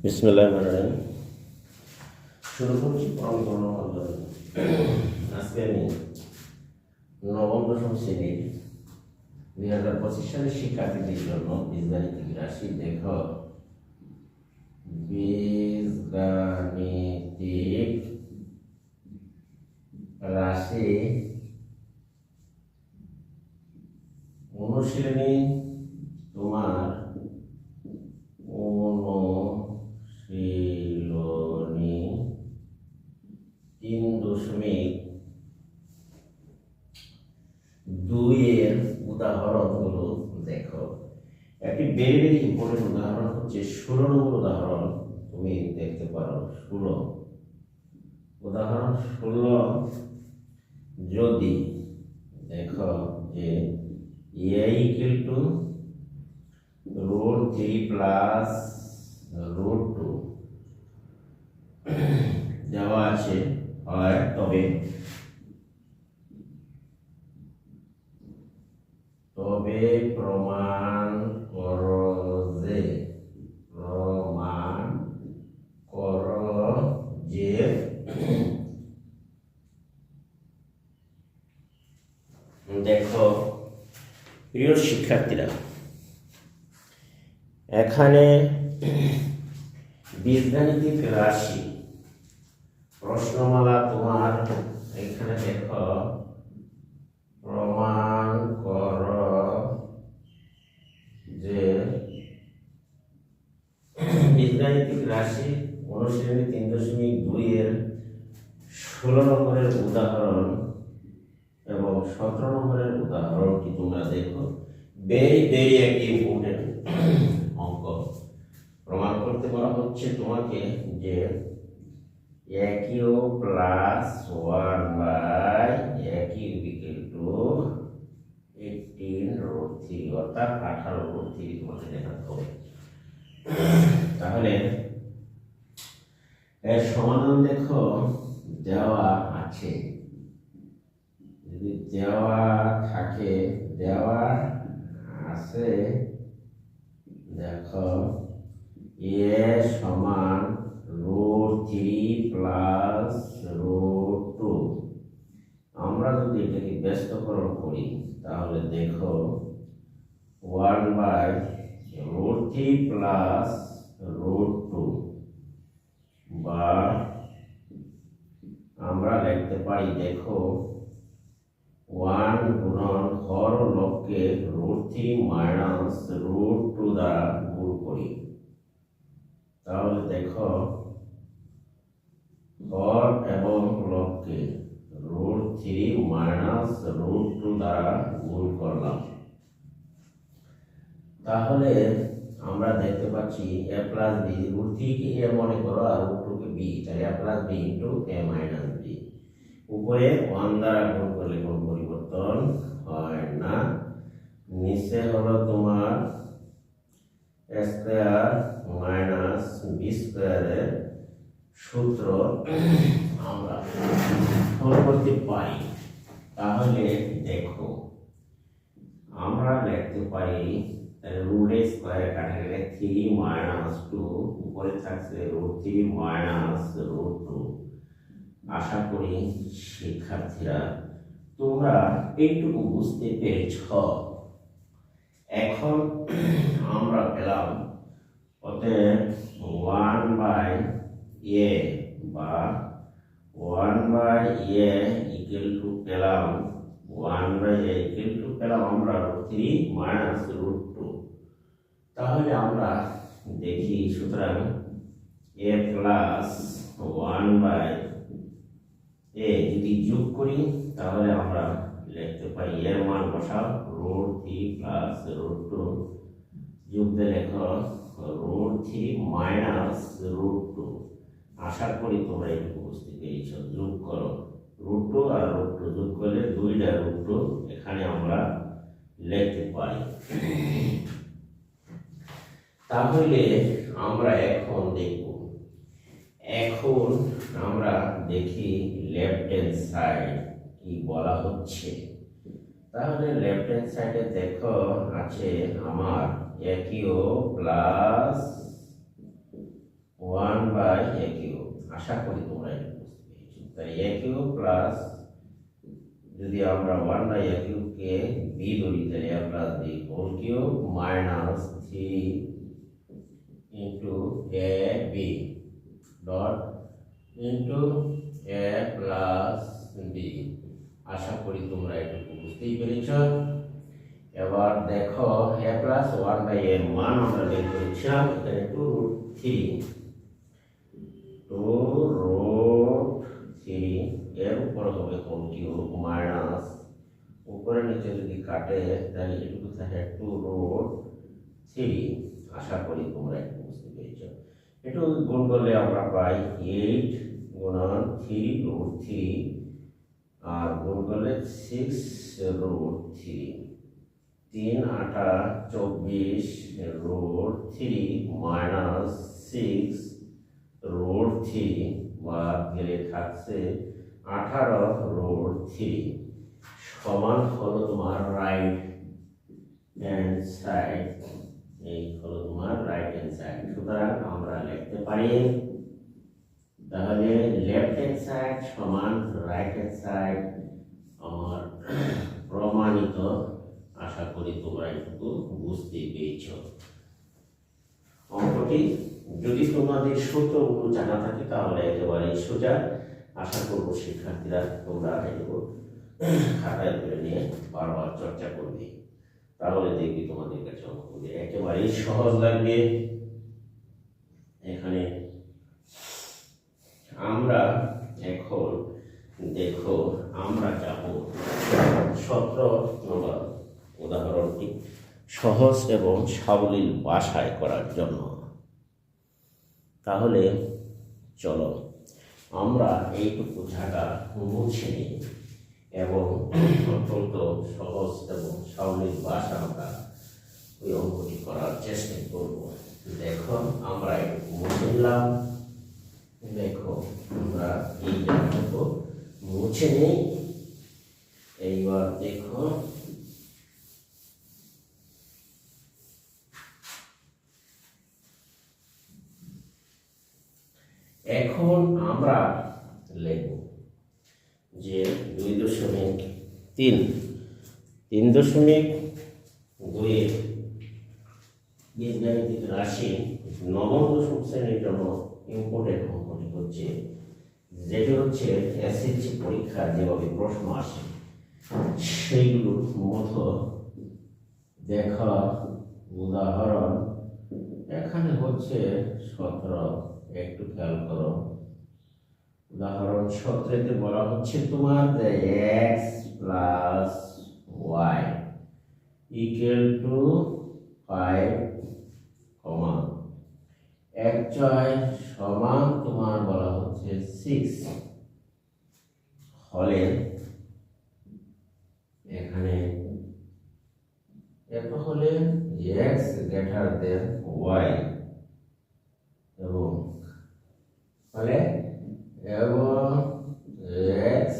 বিসমুল্লাহ শুরু করছি পরম আল্লাহ। আজকে দুই হাজার পঁচিশ সালের শিক্ষার্থীদের জন্য বীজগাণিতিক রাশি দেখ বীজগাণিতিক রাশি অনুশীলনী তোমার অনুশীলনী তিন দশমিক দুইয়ের উদাহরণগুলো দেখো। একটি ভেরি ভেরি ইম্পর্টেন্ট উদাহরণ হচ্ছে ষোলো নম্বর উদাহরণ। তুমি দেখতে পারো ষোলো। উদাহরণ ষোলো, যদি দেখো যে A equal to root 3 plus root 2 দেওয়া আছে, হয়, তবে তবে প্রমাণ কর যে, প্রমাণ কর যে দেখো, প্রিয় শিক্ষার্থীরা, এখানে বীজগাণিতিক রাশি প্রশ্নমালা তোমার এখানে দেখো। প্রমাণ কর যে বীজগাণিতিক রাশি অনুশীলনী তিন দশমিক দুই এর ষোলো নম্বরের উদাহরণ এবং সতেরো নম্বরের উদাহরণটি তোমরা দেখো। ভেরি ভেরি একটি ইম্পর্টেন্ট অঙ্ক। প্রমাণ করতে বলা হচ্ছে তোমাকে যে A cube plus one by A cube equal to eighteen root three অর্থাৎ আঠারো রুট থ্রি তোমাকে দেখাতে হবে তাহলে এর সমাধান দেখো, দেওয়া আছে। যদি দেওয়া থাকে, দেওয়া আছে, দেখো এ সমান root three plus root two আমরা যদি এটাকে ব্যস্তকরণ করি, তাহলে দেখো, one by root three plus root two বা আমরা লিখতে পারি, দেখো, ওয়ান গুণন হর লবকে root three minus root two দ্বারা গুণ করি। তাহলে দেখো হর এবং লবকে root three, minus root two দ্বারা গুণ করলাম। তাহলে আমরা দেখতে পাচ্ছি এ প্লাস বি, রুট থ্রিকে এ মনে করো, আর রুট টুকে বি। তাহলে A plus B into A minus B. উপরে ওয়ান দ্বারা গুণ করলে কোনো পরিবর্তন হয় না। নিচে হলো তোমার স্কোয়ার মাইনাস বি স্কোয়ারের সূত্র আমরা ফল করতে পারি তাহলে দেখো, আমরা লিখতে পারি রুট স্কোয়ার কাটা গেলে থ্রি মাইনাস টু, উপরে থাকছে root three minus root two. আশা করি শিক্ষার্থীরা, তোমরা এইটুকু বুঝতে পেরেছ। এখন আমরা পেলাম, অতএব ওয়ান বাই এ বা one by A equal to পেলাম one by A equal to পেলাম আমরা থ্রি মাইনাস রুট টু তাহলে আমরা দেখি সুতরাং A plus one by A যদি যোগ করি, তাহলে আমরা লিখতে পারি এর মান বসাও root three plus root two যোগ দিয়ে লেখো root three minus root two আশা করি তোমরা এটুকু বুঝতে পেরেছ যোগ করো। রুট আর রুট যোগ করলে দুইটা রুট এখানে আমরা লিখতে পারি। তাহলে আমরা এখন দেখব। এখন আমরা দেখি লেফট হ্যান্ড সাইড কি বলা হচ্ছে। তাহলে লেফট হ্যান্ড সাইডে দেখো, আছে আমার A cube plus one by A cube. আশা করি তোমরা এটা বুঝতে পেরেছ। তাই এ কিউব প্লাস যদি আমরা ওয়ান বাই এ কিউবকে বি ধরি, তাহলে A plus B whole cube minus three into A B dot into A plus B আশা করি তোমরা এটুকু বুঝতেই পেরেছ। এবার দেখো এ প্লাস ওয়ান বাই এর মান আমরা বের করেছিলাম এখানে two root three two root three এর উপর হবে হোল কিউব মাইনাস উপরে নিচে যদি কাটে, তাহলে এটুকু থাকে টু রুট থ্রি আশা করি তোমরা একটু বুঝতে পেরেছ। একটু গুণ করলে আমরা পাই এইট গুণন থ্রি রুট থ্রি আর গুণ করলে সিক্স রুট থ্রি তিন আটা চব্বিশ root three minus six root three বা গেলে থাকছে আঠারো রুট থ্রি। সমান হলো তোমার রাইট হ্যান্ড সাইড এই হলো তোমার রাইট হ্যান্ড সাইড সুতরাং আমরা লিখতে পারি, তাহলে লেফট হ্যান্ড সাইড সমান রাইট হ্যান্ড সাইড আমার প্রমাণিত। আশা করি তোমরা একটু বুঝতে পেরেছ। অঙ্কটি যদি তোমাদের সূত্রগুলো জানা থাকে, তাহলে একেবারে সোজা আশা করব শিক্ষার্থীরা তোমরা এটুকু খাতায় করে নিয়ে বারবার চর্চা করবে। তাহলে দেখবি তোমাদের কাছে অঙ্কগুলি একেবারেই সহজ লাগবে। এখানে আমরা এখন দেখো, আমরা যাব সতেরো নম্বর উদাহরণটি। সহজ এবং সাবলীল বাসায় করার জন্য। তাহলে চলো আমরা এইটুকু ঝাঁটা মুছে নিই এবং অত্যন্ত সহজ এবং সাবলীল ভাষা আমরা ওই অঙ্কটি করার চেষ্টা করব। দেখো, আমরা একটু মুছে নিলাম। দেখো, আমরা এই জায়গাটুকু মুছে নেই। এইবার দেখো এখন আমরা লিখব যে দুই দশমিক তিন। তিন দশমিক দুইয়ের বীজগাণিতিক রাশি নবম দশম শ্রেণির জন্য ইম্পর্টেন্ট অঙ্কটি হচ্ছে, যেটি হচ্ছে এসএসসি পরীক্ষা যেভাবে প্রশ্ন আসে, সেইগুলোর মতো দেখা উদাহরণ এখানে হচ্ছে সতেরো একটু খেয়াল করো। উদাহরণ সতেরোতে বলা হচ্ছে, তোমার X plus Y equal to five comma এক ছয় সমান তোমার বলা হচ্ছে সিক্স হলে এখানে এত হলে এক্স গ্রেটার দেন ওয়াই এবং ফলে এবং এক্স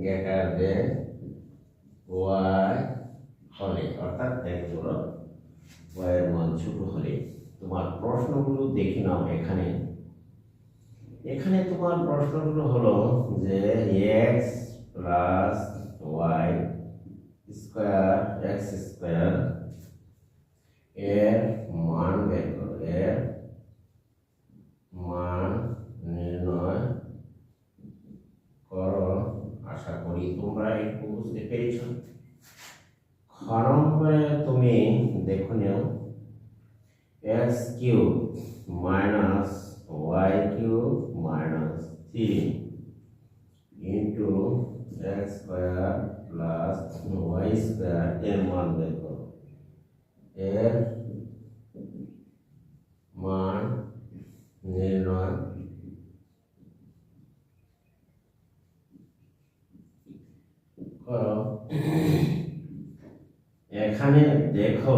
গ্রেটার দেন ওয়াই হলে, অর্থাৎ দেখো ওয়াইয়ের মান ছোট হলে, তোমার প্রশ্নগুলো দেখে নাও এখানে। এখানে তোমার প্রশ্নগুলো হলো যে X plus Y square X square এর মান বের করো, এর মান নির্ণয় করো। আশা করি তোমরা একটু বুঝতে পেরেছ। খ নম্বরে তুমি দেখো নিও X cube minus Y cube minus three into X square plus Y square এর মান করো। এর মান নির্ণয় এখানে দেখো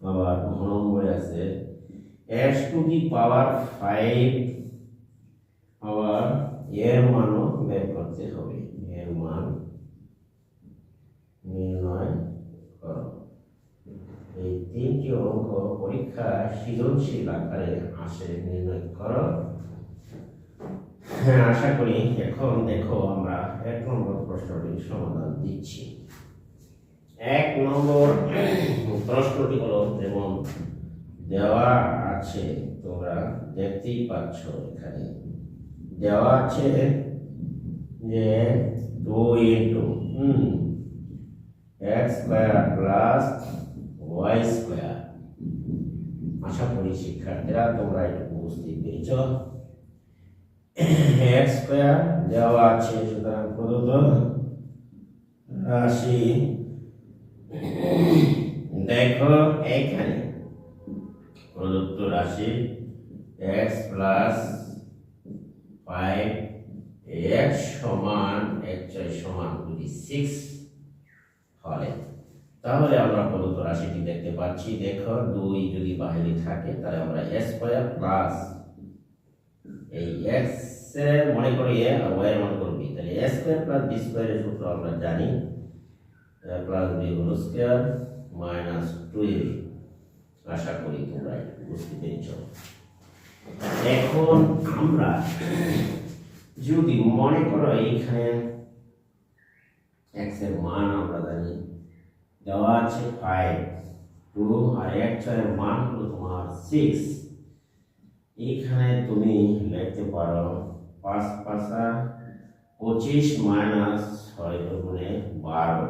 আবার নম্বরে আছে। X to the power five আবার এর মানও বের করতে হবে। এর মান নির্ণয় করো। এই তিনটি অঙ্ক পরীক্ষা সৃজনশীল আকারে আসে। নির্ণয় করো। হ্যাঁ আশা করি। এখন দেখো আমরা এক নম্বর প্রশ্নটির সমাধান দিচ্ছি। এক নম্বর প্রশ্নটি হলো, যেমন দেওয়া আছে, তোমরা দেখতেই পাচ্ছ এখানে। দেওয়া আছে যে two into X square plus Y square আশা করি শিক্ষার্থীরা তোমরা একটু বুঝতে পেরেছ। এক্স স্কোয়ার দেওয়া আছে, সুতরাং প্রদত্ত রাশি দেখো এখানে। প্রদত্ত রাশি এক্স প্লাস ফাইভ এক্স সমান এক ছয় সমান যদি সিক্স হলে। তাহলে আমরা প্রদত্ত রাশিটি দেখতে পাচ্ছি। দেখো দুই যদি বাইরে থাকে, তাহলে আমরা স্কোয়ার প্লাস এই x এর মনে করি a আর মনে করি তাহলে A square plus b square সূত্র আমরা জানি। Plus b whole square minus 2 আশা করি তোমরা বুঝতে পেরেছ। এখন আমরা যদি মনে করো এইখানে x এর মান আমরা জানি, দেওয়া আছে 5 2 আর 1 এর মান হলো তোমার সিক্স এখানে তুমি লিখতে পারো পাঁচ পাঁচা পঁচিশ মাইনাস ছয় দুগুণে বারো।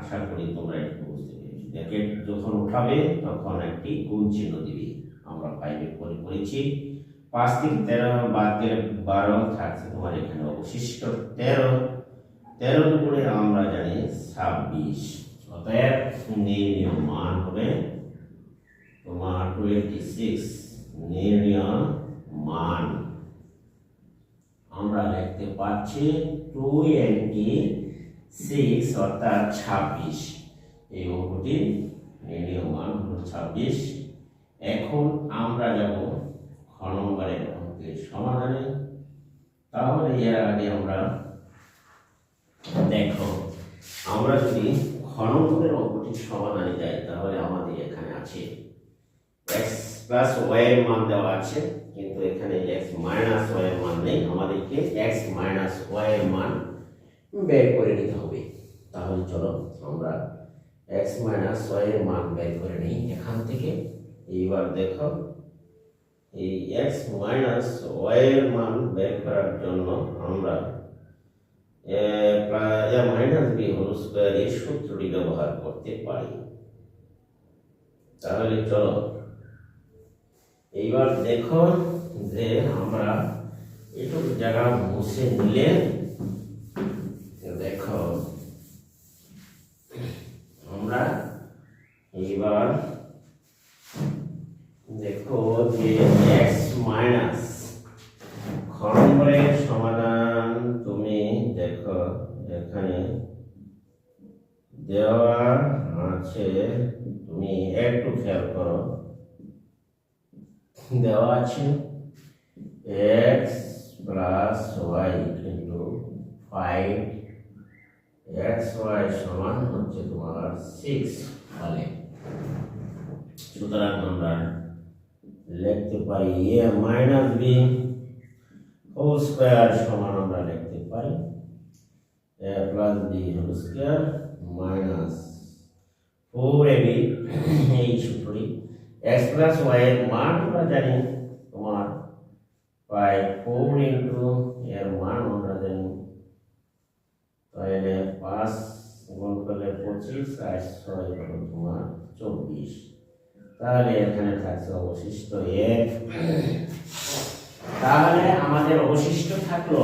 আশা করি তোমরা একটু বুঝতে পেরেছি। ব্র্যাকেট যখন উঠাবে তখন একটি গুণ চিহ্ন দিবে। আমরা ফাইভে করে করেছি পাঁচ থেকে তেরো বাদ গেলে বারো থাকছে তোমার এখানে অবশিষ্ট তেরো। তেরো দুগুণে আমরা জানি ছাব্বিশ। অতএব নির্ণীয় মান হবে তোমার টোয়েন্টি সিক্স নির্ণীয় মান আমরা লিখতে পাচ্ছি টোয়েন্টি সিক্স অর্থাৎ ছাব্বিশ। এই অঙ্কটি নির্ণীয় মান হলো ছাব্বিশ। এখন আমরা যাব খ নম্বরের অঙ্কের সমাধানে। তাহলে এর আগে আমরা দেখো, আমরা যদি খ নম্বরের অঙ্কটির সমাধানে যাই, তাহলে আমাদের এখানে আছে এক্স প্লাস ওয়াই মান দেওয়া আছে, কিন্তু এখানে এক্স মাইনাস ওয়াই মান নেই, আমাদেরকে এক্স মাইনাস ওয়াই মান বের করে নিতে হবে। তাহলে চলো আমরা এক্স মাইনাস ওয়াই মান বের করে নিই এখান থেকে। এইবার দেখো, এই এক্স মাইনাস ওয়াই এর মান বের করার জন্য আমরা মাইনাস বি হোল স্কোয়ার এই সূত্রটি ব্যবহার করতে পারি। তাহলে চলো এইবার দেখো যে আমরা এটুকু জায়গা মুছে নিলে, দেখো, আমরা এইবার দেখো যে এক্স মাইনাস খরম্বরের সমাধান তুমি দেখো এখানে দেওয়া আছে, তুমি একটু খেয়াল করো। দেওয়া আছে X plus Y into five X Y সমান হচ্ছে তোমার সিক্স ফলে সুতরাং আমরা লিখতে পারি A minus B whole square সমান আমরা লিখতে পারি A plus B whole square minus four A B এই সূত্রটি এক্স প্লাস ওয়াই এর মান আমরা জানি তোমার প্রায় ফোর ইন্টু এর মান আমরা জানি। তাহলে পাঁচ গুণ করলে পঁচিশ, আর ছয় হলো তোমার চব্বিশ। তাহলে এখানে থাকছে অবশিষ্ট এক। তাহলে আমাদের অবশিষ্ট থাকল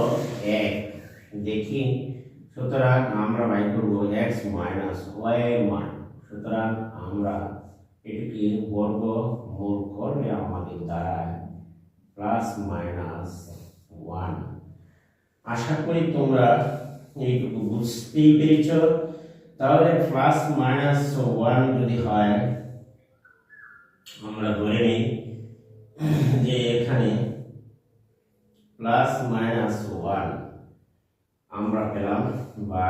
এক। দেখি, সুতরাং আমরা বাই করব এক্স মাইনাস ওয়াই মান। সুতরাং আমরা এটিকে বর্গ মূল করলে আমাদের দাঁড়ায় প্লাস মাইনাস ওয়ান আশা করি তোমরা এইটুকু বুঝতেই পেরেছ তাহলে প্লাস মাইনাস ওয়ান যদি হয় আমরা ধরে নিই যে এখানে প্লাস মাইনাস ওয়ান আমরা পেলাম বা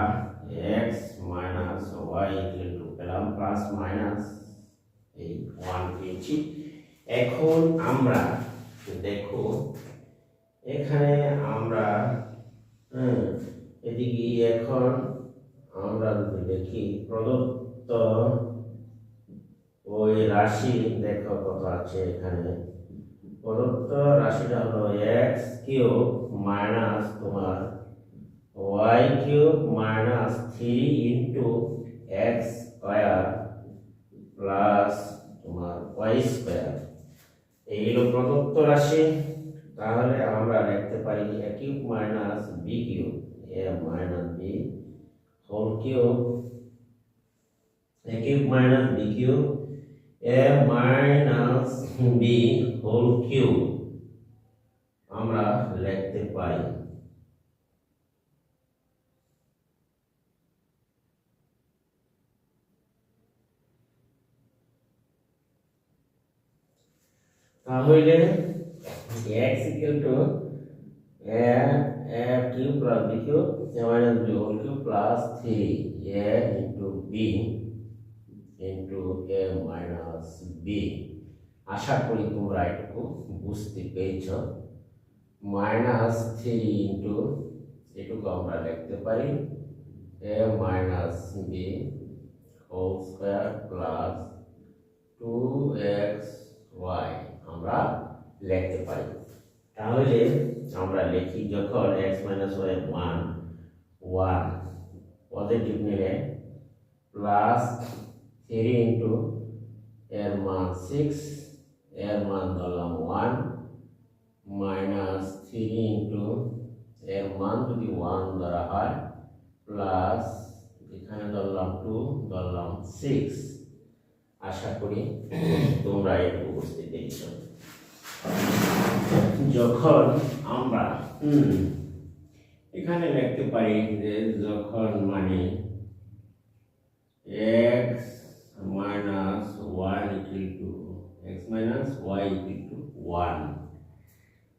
X minus Y equal to পেলাম প্লাস মাইনাস এই ওয়ান পেয়েছি। এখন আমরা দেখো এখানে আমরা হ্যাঁ, এদিকে এখন আমরা দেখি প্রদত্ত ওই রাশি দেখো কত আছে এখানে। প্রদত্ত রাশিটা হলো এক্স কিউব মাইনাস তোমার Y cube minus three into X square. Plus তোমার ওয়াই স্কোয়ার এইগুলো প্রদত্ত রাশি। তাহলে আমরা লিখতে পারি A cube minus B cube A minus B whole cube A cube minus B cube A minus B whole cube আমরা লিখতে পারি তাহলে x equal to a plus b cube a minus b whole cube plus 3 a into b into a minus b আশা করি তোমরা একটু বুঝতে পেরেছ। Minus three into এটুকু আমরা লিখতে পারি A minus B whole square plus two X Y আমরা লিখতে পারি। তাহলে আমরা লিখি যখন X minus Y one one positive নিলে প্লাস থ্রি ইন্টু এর মান সিক্স এর মান ধরলাম ওয়ান মাইনাস থ্রি ইন্টু এর মান যদি ওয়ান ধরা হয় প্লাস এখানে ধরলাম টু ধরলাম সিক্স আশা করি তোমরা এটুকু বুঝতে পেরেছ যখন আমরা এখানে লিখতে পারি যে যখন মানে X minus one equal to X minus Y equal to one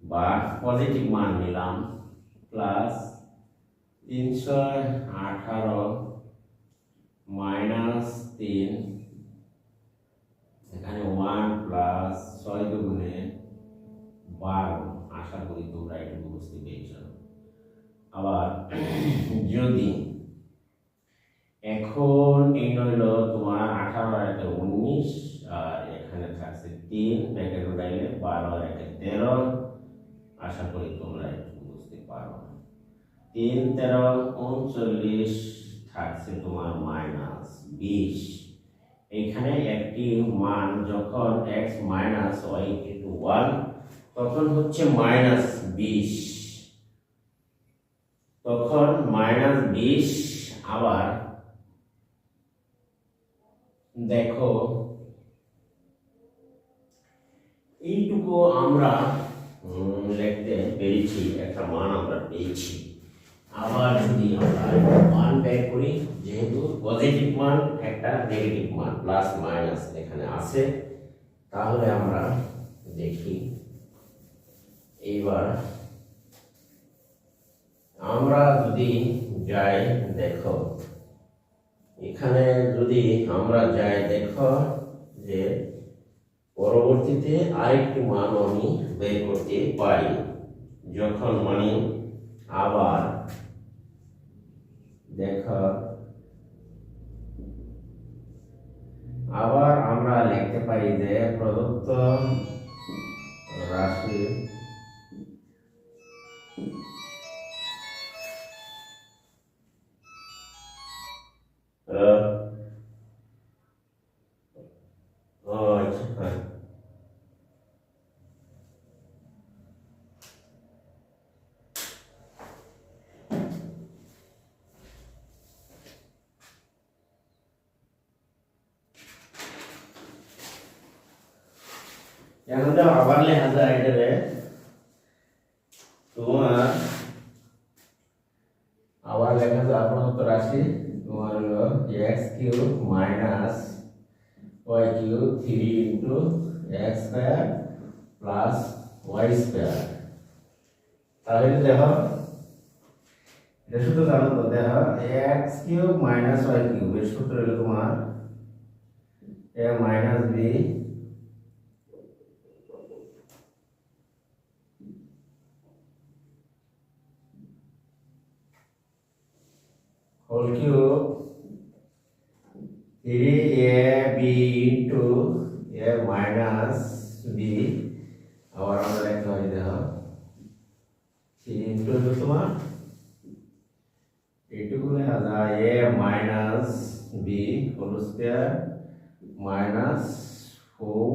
বা পজিটিভ মান নিলাম প্লাস তিনশো আঠারো মাইনাস তিন এখানে ওয়ান প্লাস ছয় দুগুণে বারো আশা করি তোমরা এটুকু বুঝতে পেরেছ আবার, যদি এখন এই হইল তোমার আঠারো আর একে উনিশ, আর এখানে থাকছে তিন, ব্যাকেট উঠাইলে বারো আর একটা তেরো, আশা করি তোমরা একটু বুঝতে পারো। তিন, তেরো, উনচল্লিশ থাকছে তোমার মাইনাস বিশ। এখানে একটি মান যখন X minus Y into one তখন হচ্ছে মাইনাস বিশ। তখন মাইনাস বিশ আবার দেখো, এইটুকু আমরা লিখতে পেরেছি, একটা মান আমরা পেয়েছি। আবার যদি আমরা মান বের করি, যেহেতু পজিটিভ মান, একটা নেগেটিভ মান, প্লাস মাইনাস এখানে আছে, তাহলে আমরা দেখি এইবার আমরা যদি যাই দেখো, এখানে যদি আমরা যাই দেখো যে পরবর্তীতে আরেকটি মান আমি বের করতে পারি। যখন মানে আবার দেখো, আবার আমরা লিখতে পারি যে প্রদত্ত রাশি আহ, ও আচ্ছা হ্যাঁ এখন তো আবার you three into X square plus Y square তাহলে দেখো, এটা শুধু জানো তো, দেখো X cube minus Y cube এর সূত্র হলো তোমার A minus B whole cube three A B into A minus B আবার আমরা লিখতে পারি দেখো। থ্রি ইন্টু তোমার এইটুকু লেখা যায় a minus b whole square minus four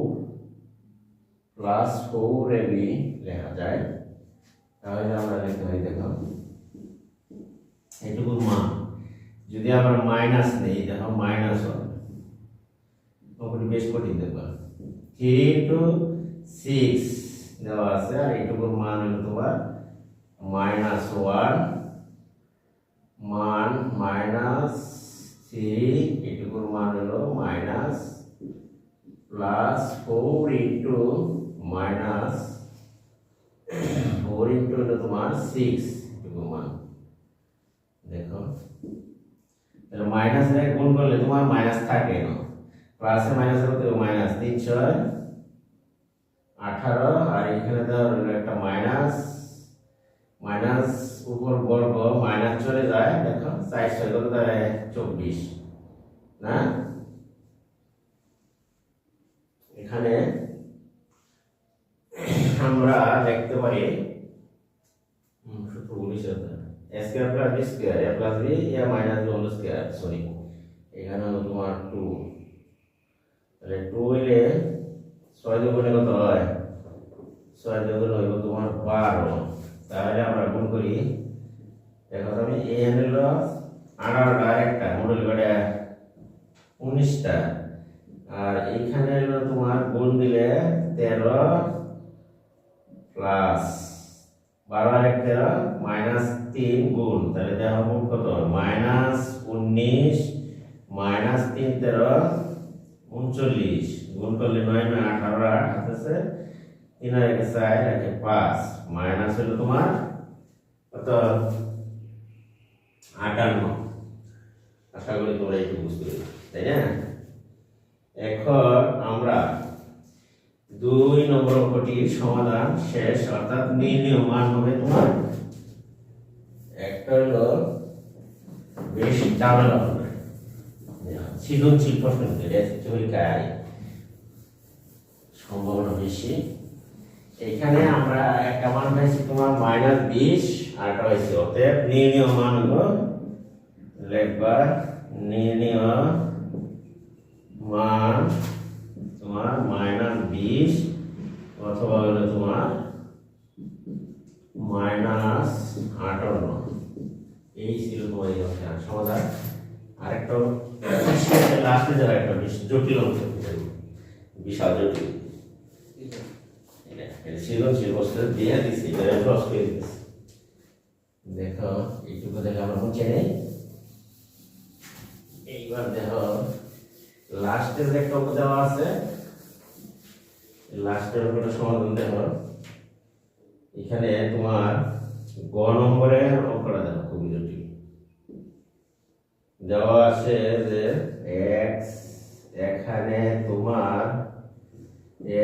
plus four b লেখা যায়। তাহলে আমরা লিখতে পারি, দেখো। এইটুকু মান। যদি আমরা মাইনাস নেই, দেখো মাইনাস হবে। বেশ কঠিন দেখো থ্রি ইন্টু সিক্স দেওয়া আছে, আর এইটুকুর মান হলো তোমার মাইনাস ওয়ান মান মাইনাস থ্রি এইটুকুর মান হলো minus plus four into minus four into হলো তোমার সিক্স এইটুকুর মান। দেখো। তাহলে মাইনাস গুণ করলে তোমার মাইনাস থাকে না প্লাসে মাইনাস করতে মাইনাস তিন ছয়। আঠারো আর এখানে হলো একটা মাইনাস। মাইনাস উপর বর্গ মাইনাস চলে যায় দেখো চার ছয় কত দাঁড়ায় চব্বিশ না? এখানে আমরা দেখতে হুম, সূত্র উনিশ square plus b square a plus b a minus b whole square sorry এখানে তোমার টু তাহলে টু হইলে ছয় দুগুণে কত হয়? ছয় দুগুণে হইব তোমার বারো। তাহলে আমরা গুণ করি, দেখো তুমি এ হলো আঠারোটা, একটা মডেল করে উনিশটা। আর এখানে হলো তোমার গুণ দিলে তেরো প্লাস বারো আর এক তেরো মাইনাস তিন গুণ। তাহলে দেখো কত? মাইনাস উনিশ মাইনাস তিন তেরো উনচল্লিশ। গুণ করলে নয় নয় আঠারো আট হাতেছে তিন আর একে চার, একে পাঁচ। মাইনাস হলো তোমার কত? আটান্ন। আশা করি তোমরা একটু বুঝতে পেরেছ, তাই না? এখন আমরা দুই নম্বর অঙ্কটির সমাধান শেষ, অর্থাৎ নির্ণয় মান হবে তোমার। একটা হলো বেশ হবে। সৃজনশীল প্রশ্ন সম্ভাবনা বেশি। এখানে আমরা একটা মান পাইছি তোমার মাইনাস বিশ, আর একটা হয়েছে অতএব নির্ণয় মান হলো লেখবা নির্ণয় মান তোমার মাইনাস বিশ, অথবা হলো তোমার মাইনাস আটান্ন এই ছিল তোমার এই আরেকটা লাস্টে যারা একটা জটিল অঙ্ক বিশাল জটিল। বস্তু এটা করে দেখো, এইটুকু নেই। এইবার দেখো লাস্টে আছে লাস্টের সমাধান দেখো। এখানে তোমার গ নম্বরের অঙ্কটা দেখো, খুবই জটিল। দেওয়া আছে যে এক্স এখানে তোমার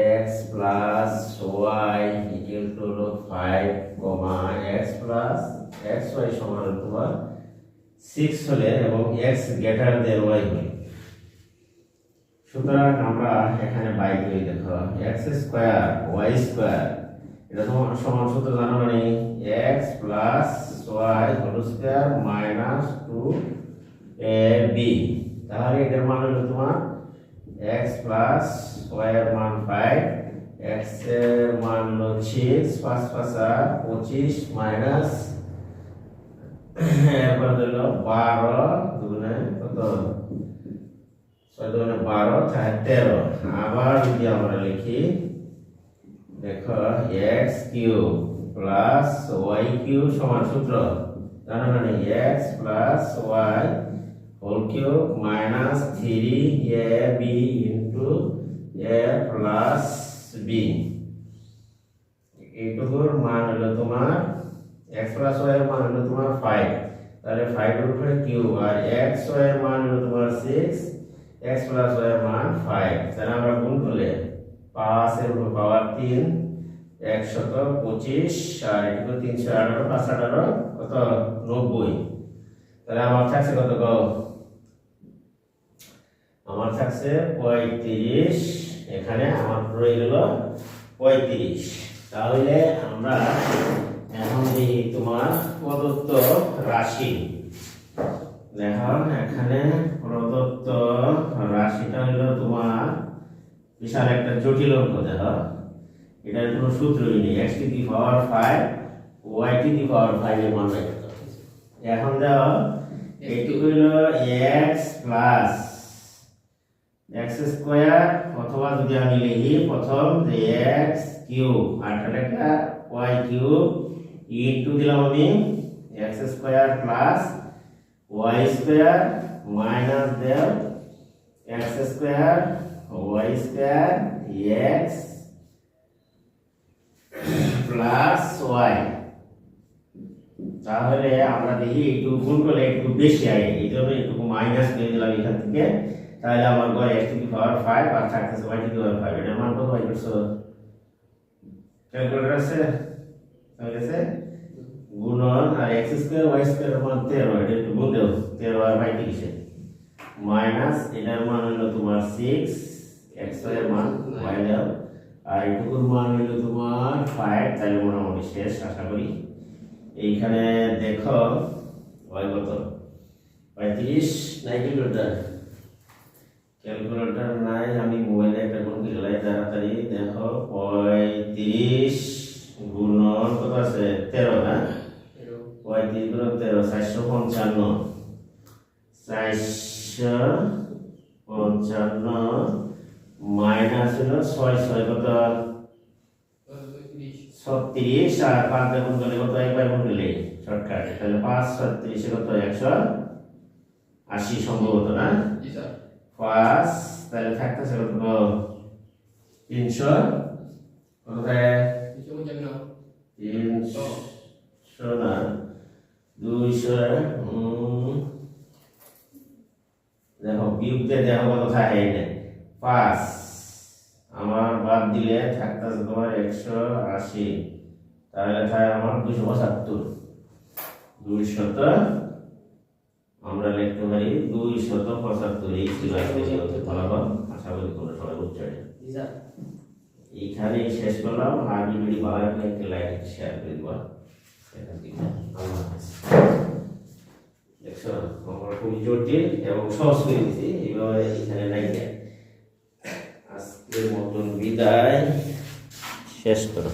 x plus y equal to হলো five comma x plus x y সমান তোমার সিক্স হলে এবং এক্স গ্রেটার দেন ওয়াই হলে। সুতরাং আমরা এখানে বাই করি, দেখো এক্স স্কোয়ার ওয়াই স্কোয়ার এটা তোমার সমান সূত্র জানো মানে x plus y whole square minus two a b তাহলে এটার মান হলো তোমার প্লাস ওয়াই এর মান ফাইভ এক্সের মান হলো সিক্স পাঁচ পাঁচ আর পঁচিশ মাইনাস এরপর হলো বারো দুগুণে কত? ছয় দুগুণে বারো চার তেরো। আবার যদি আমরা লিখি, দেখো x cube plus y cube সমান সূত্র। জানো না x plus whole cube minus three a b into a plus b এইটুকুর মান হলো তোমার এক্স প্লাস ওয়াই এর মান হলো তোমার ফাইভ তাহলে ফাইভ এর উপরে কিউব আর এক্স ওয়াই এর মান হলো তোমার সিক্স এক্স প্লাস ওয়াই এর মান ফাইভ তাহলে আমরা গুণ করলে পাঁচ এর উপর পাওয়ার তিন একশত পঁচিশ, আর এটুকু তিনশো আঠারো পাঁচ আঠারো, কত? নব্বই। তাহলে আমার থাকছে কত? গো আমার থাকছে পঁয়ত্রিশ এখানে আমার রয়ে গেল পঁয়ত্রিশ। তাহলে আমরা এখন দেখি তোমার প্রদত্ত রাশি। দেখো এখানে প্রদত্ত রাশিটা হলো তোমার বিশাল একটা জটিল অঙ্ক দেখো। এটার কোনো সূত্রই নেই। X to the power five y to the power five এর মান। এখন দেখো এইটুকু হলো এক্স প্লাস এক্স স্কোয়ার অথবা যদি আমি লিখি প্রথম যে এক্স কিউব আর একটা ওয়াই কিউব ইন্টু দিলাম আমি x square plus y square minus দেব x square y square x plus y তাহলে আমরা দেখি একটু গুণ করলে একটু বেশি আয়, এই জন্য একটু মাইনাস করে দিলাম এখান থেকে। তাহলে আমার গড়ে x to the power five আর থাকতেছে y to the power five এটার মান কত হয় করছ ক্যালকুলেটর আছে? হয়ে গেছে গুণন আর এক্স স্কোয়ার ওয়াই স্কোয়ার মান তেরো, এটা একটু গুণ দেও তেরো আর পঁয়ত্রিশে মাইনাস এটার মান হলো তোমার সিক্স এক্সের মান ওয়াই দাও। আর এটুকুর মান হলো তোমার ফাইভ তাহলে মোটামুটি শেষ, আশা করি। এইখানে দেখো ওয়াই কত? পঁয়ত্রিশ নাই ক্যালকুলেটার ক্যালকুলেটর নাই আমি মোবাইলে একটা গুণ গেলাই তাড়াতাড়ি দেখো পঁয়ত্রিশ গুণন কত আছে? তেরো না? পঁয়ত্রিশ গুণন তেরো চারশো পঞ্চান্ন। চারশো পঞ্চান্ন মাইনাস হলো ছয় ছয় কত? ছত্রিশ। আর পাঁচ গুণ করলে কত? একবার গুণ করলে শর্টকাট। তাহলে পাঁচ ছত্রিশে কত? একশো আশি সম্ভবত না? পাঁচ তাহলে থাকতেছে কত তিনশো কত থাকে তিনশো না দুইশো দেখো বিয়োগতে দেখো কত থাকে এনে পাঁচ আমার বাদ দিলে থাকতেছে তোমার একশো আশি। তাহলে থাকে আমার দুশো পঁচাত্তর। দুইশত আমরা লিখতে পারি দুই শত পঁচাত্তর এই ছিল ফলাফল। আশা করি তোমরা সবাই বুঝতে এইখানেই শেষ করলাম। আর ভালো লাগলে একটা লাইক শেয়ার করে দিবা। দেখছ, আমরা খুবই জটিল এবং সহজ করে দিচ্ছি এইভাবে এখানে নাই আজকের মতন বিদায়। শেষ করো।